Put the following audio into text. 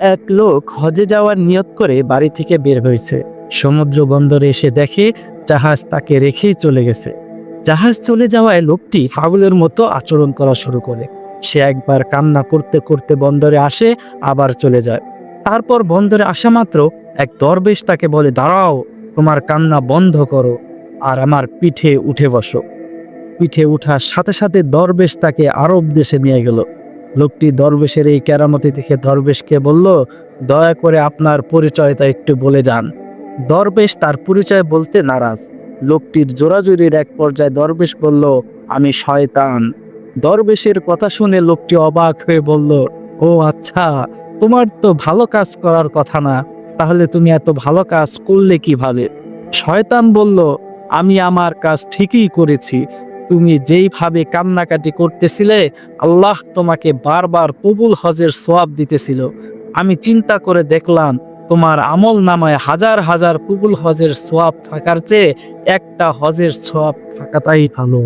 এক লোক হজে যাওয়ার নিয়ত করে বাড়ি থেকে বের হয়েছে। সমুদ্র বন্দরে এসে দেখে জাহাজ তাকে রেখেই চলে গেছে। জাহাজ চলে যাওয়ায় লোকটি পাগলের মতো আচরণ করা শুরু করে। সে একবার কান্না করতে করতে বন্দরে আসে, আবার চলে যায়। তারপর বন্দরে আসা মাত্র এক দরবেশ তাকে বলে, দাঁড়াও, তোমার কান্না বন্ধ করো আর আমার পিঠে উঠে বসো। পিঠে উঠার সাথে সাথে দরবেশ তাকে আরব দেশে নিয়ে গেল। লোকটি দরবেশের এই কেরামতি দেখে দরবেশকে বলল, দয়া করে আপনার পরিচয়টা একটু বলে যান। দরবেশ তার পরিচয় বলতে নারাজ। লোকটির জোরাজুরির এক পর্যায়ে দরবেশ বলল, আমি শয়তান। দরবেশের কথা শুনে লোকটি অবাক হয়ে বলল, ও আচ্ছা তোমার তো ভালো কাজ করার কথা না। তাহলে তুমি এত ভালো কাজ করলে কীভাবে? শয়তান বলল, আমি আমার কাজ ঠিকই করেছি তুমি যেইভাবে কান্নাকাটি করতেছিলে, আল্লাহ তোমাকে বারবার কবুল হজের সোয়াব দিতেছিল। আমি চিন্তা করে দেখলাম, তোমার আমল নামায় হাজার হাজার কবুল হজের সোয়াব থাকার চেয়ে একটা হজের সোয়াব থাকাটাই ভালো।